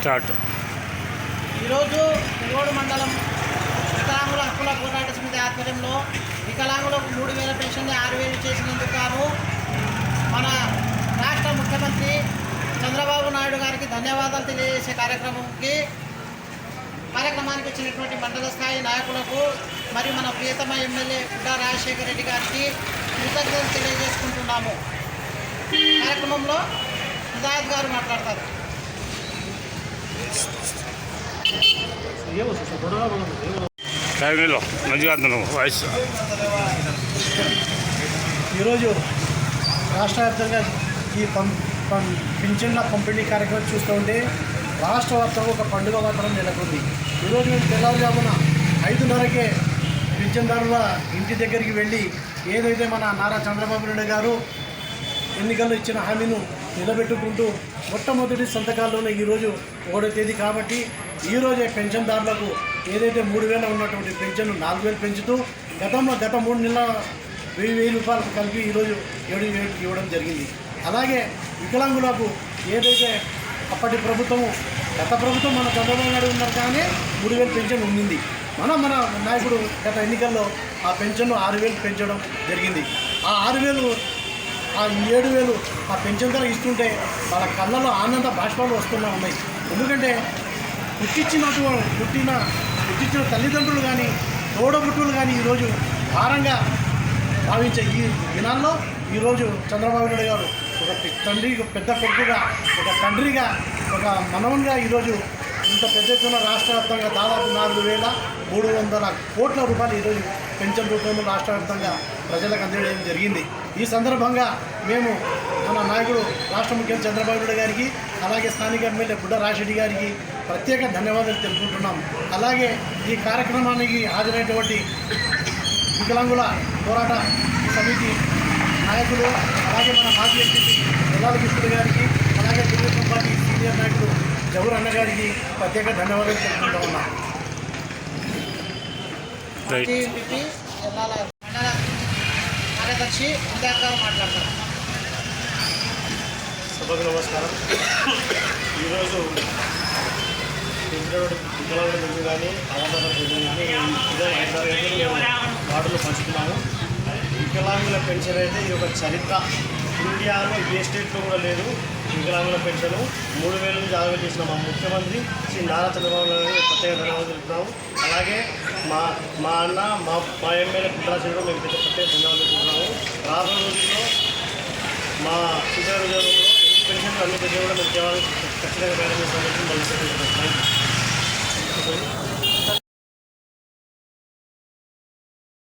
Start. ఈరోజు ముగోడు మండలం వికలాంగుల హక్కుల పోరాట సమితి ఆధ్వర్యంలో వికలాంగులకు మూడు వేల పెన్షన్ని ఆరు వేలు చేసినందుకు గాను మన రాష్ట్ర ముఖ్యమంత్రి చంద్రబాబు నాయుడు గారికి ధన్యవాదాలు తెలియజేసే కార్యక్రమంకి కార్యక్రమానికి వచ్చినటువంటి మండల స్థాయి నాయకులకు మరియు మన ప్రియతమ ఎమ్మెల్యే గుడ్డా రాజశేఖర రెడ్డి గారికి కృతజ్ఞతలు తెలియజేసుకుంటున్నాము. కార్యక్రమంలో హిదాయత్ గారు మాట్లాడతారు. టైంలో మంచిగా నువ్వు వాయిస్. ఈరోజు రాష్ట్ర వ్యాప్తంగా ఈ పం పం పింఛన్ల పంపిణీ కార్యక్రమం చూస్తూ ఉంటే రాష్ట్ర వ్యాప్తంగా ఒక పండుగ వాతావరణం నెలకొంది. ఈరోజు మేము తెల్లవారుజామున ఐదున్నరకే పింఛన్దారుల ఇంటి దగ్గరికి వెళ్ళి ఏదైతే మన నారా చంద్రబాబు నాయుడు గారు ఎన్నికల్లో ఇచ్చిన హామీను నిలబెట్టుకుంటూ మొట్టమొదటి సంతకాల్లోనే ఈరోజు ఒకటో తేదీ కాబట్టి ఈరోజే పెన్షన్దారులకు ఏదైతే మూడు వేల ఉన్నటువంటి పెన్షన్ నాలుగు వేలు పెంచుతూ గతంలో గత మూడు నెలల వెయ్యి వెయ్యి రూపాయలకు కలిపి ఈరోజు ఏడు వేలు ఇవ్వడం జరిగింది. అలాగే వికలాంగులకు ఏదైతే అప్పటి ప్రభుత్వము గత ప్రభుత్వం మన చంద్రబాబు నాయుడు ఉన్నారు కానీ మూడు వేలు పెన్షన్ ఉండింది. మన మన నాయకుడు గత ఎన్నికల్లో ఆ పెన్షన్ను ఆరు వేలు పెంచడం జరిగింది. ఆ ఆరు వేలు ఆ ఏడు వేలు ఆ పెన్షన్ ధర ఇస్తుంటే వాళ్ళ కళ్ళలో ఆనంద బాష్పాలు వస్తున్నా ఉన్నాయి. ఎందుకంటే పుట్టించినటు పుట్టిన పుట్టించిన తల్లిదండ్రులు కానీ తోడబుట్టులు కానీ ఈరోజు భారంగా భావించే ఈ దినాల్లో ఈరోజు చంద్రబాబు నాయుడు గారు ఒక తండ్రి పెద్ద కొడుకుగా ఒక తండ్రిగా ఒక మనవన్గా ఈరోజు ఇంత పెద్ద ఎత్తున రాష్ట్ర వ్యాప్తంగా దాదాపు నాలుగు వేల మూడు వందల కోట్ల రూపాయలు ఈరోజు పెన్షన్ రూపంలో రాష్ట్ర వ్యాప్తంగా ప్రజలకు అందజేయడం జరిగింది. ఈ సందర్భంగా మేము మన నాయకుడు రాష్ట్ర ముఖ్యమంత్రి చంద్రబాబు నాయుడు గారికి అలాగే స్థానిక ఎమ్మెల్యే బుడ్డ రాజశెట్టి గారికి ప్రత్యేక ధన్యవాదాలు తెలుపుకుంటున్నాం. అలాగే ఈ కార్యక్రమానికి హాజరైనటువంటి వికలాంగుల పోరాట సమితి నాయకులు అలాగే మన మాజీ ఎంపీ ఎల్లాల కృష్ణుడు గారికి అలాగే తెలుగుదేశం పార్టీ జవహర్ అన్న గారికి ప్రత్యేక ధన్యవాదాలు తెలుపుకుంటా ఉన్నాం. మండల కార్యదర్శి మాట్లాడతారు. సభకు నమస్కారం. ఈరోజు వికలాంగుల గురించి కానీ అవగాహన గురించి కానీ వార్డులు పంచుతున్నాము వికలాంగుల పెన్షన్ అయితే ఇది ఒక చరిత్ర ఇండియాలో ఏ స్టేట్లో కూడా లేదు. వికలాంగుల పెన్షన్ మూడు వేల నుంచి ఆరు వేలు చేసిన మా ముఖ్యమంత్రి శ్రీ నారా చంద్రబాబు నాయుడు ప్రత్యేక ధన్యవాదాలు తెలుపుతున్నాము. అలాగే మా మా అన్న మా మా ఎమ్మెల్యే పుట్టాల్సిన మేము పెద్ద ప్రత్యేక ధన్యవాదాలు తెలుపుతున్నాము. రాబోయే రోజుల్లో మా శిశు ఉద్యోగంలో ఎన్ని పెన్షన్లు అన్ని పెన్షన్ కూడా మేము తేవాలి ఖచ్చితంగా ప్రయాణం చేస్తామని మళ్ళీ